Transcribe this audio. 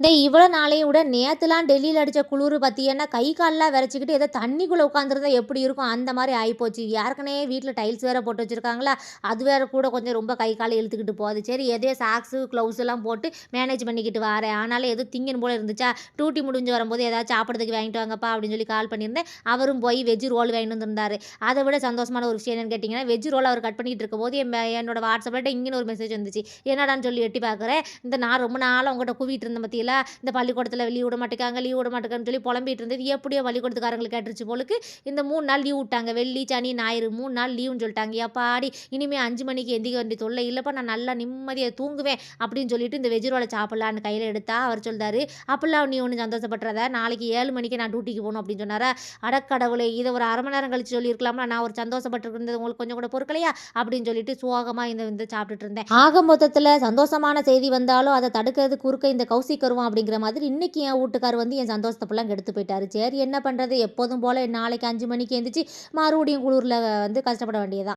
இந்த இவ்வளோ நாளையும் விட நேற்றுலாம் டெல்லியில் அடித்த குளிர் பார்த்தீங்கன்னா, கை காலெலாம் விரைச்சிக்கிட்டு ஏதோ தண்ணிக்குள்ளே உட்காந்துருந்தா எப்படி இருக்கும்? அந்த மாதிரி ஆகிப்போச்சு ஏற்கனவே வீட்டில் டைல்ஸ் வேற போட்டு வச்சுருக்காங்களா அது வேற கூட கொஞ்சம் ரொம்ப கை காலை இழுத்துக்கிட்டு போகுது. சரி எதையோ சாக்ஸு, க்ளவுஸ் எல்லாம் போட்டு மேனேஜ் பண்ணிக்கிட்டு வாரேன். ஆனாலும் எதுவும் திங்கன் போல இருந்துச்சா, டூட்டி முடிஞ்சு வரும்போது ஏதாச்சும் சாப்பிட்றதுக்கு வாங்கிட்டு வாங்கப்பா அப்படின்னு சொல்லி கால் பண்ணியிருந்தேன். அவரும் போய் வெஜ் ரோல் வாங்கிட்டு வந்திருந்தாரு. அதை விட சந்தோஷமான ஒரு விஷயம் என்னன்னு கேட்டிங்கன்னா வெஜ் ரோல் அவர் கட் பண்ணிக்கிட்டு இருக்கும்போது, என் என்னோட வாட்ஸ்அப்பில் டிங்குன்னு ஒரு மெசேஜ் வந்துச்சு. என்னடான்னு சொல்லி எட்டி பார்க்குறேன், இந்த நான் ரொம்ப நாளாக உங்கள்கிட்ட கூவிட்டு இருந்தேன் பாத்தீங்களா, இந்த பள்ளிக்கூடத்தில் லீவ் விட மாட்டேங்காங்க, லீவ் விட மாட்டேங்கன்னு சொல்லி புலம்பிட்டு இருந்தது. எப்படியோ பள்ளிக்கூடத்துக்காரங்களுக்கு கேட்டுருச்சு போலுக்கு, இந்த மூணு நாள் லீவ் விட்டாங்க. வெள்ளி, சனி, ஞாயிறு மூணு நாள் லீவுன்னு சொல்லிட்டாங்க. ஏப்பாடி இனிமேல் அஞ்சு மணிக்கு எந்திக்க வேண்டிய தொல்லை இல்லைப்பா நான் நல்லா நிம்மதியாக தூங்குவேன் அப்படின்னு சொல்லிட்டு இந்த வெஜ் ரோலை சாப்பிடலான்னு கையில் எடுத்தா, அவர் சொல்கிறாரு அப்பெல்லாம் நீ ஒன்று சந்தோஷப்படுறத நாளைக்கு ஏழு மணிக்கு நான் டியூட்டிக்கு போகணும் அப்படின்னு சொன்னாரா. அடக்கடவுளை இதை ஒரு அரை மணி நேரம் கழிச்சு சொல்லியிருக்கலாமா நான் ஒரு சந்தோஷப்பட்டுருந்தது உங்களுக்கு கொஞ்சம் கூட பொறுக்கலையா? அப்படின்னு சொல்லிட்டு சோகமாக இந்த இந்த சாப்பிட்டுட்டு இருந்தேன். ஆக மொத்தத்தில் சந்தோஷமான செய்தி வந்தாலும், அதை தடுக்கிறது குறுக்க இந்த கௌசிக்கர் வருவான் அப்படிங்கிற மாதிரி, இன்னைக்கு என் வீட்டுக்கார் வந்து என் சந்தோஷத்த கெடுத்து போயிட்டாரு. சரி என்ன பண்ணுறது எப்போதும் போல் நாளைக்கு அஞ்சு மணிக்கு எழுந்திரிச்சி மறுபடியும் குளூரில் வந்து கஷ்டப்பட வேண்டியது தான்.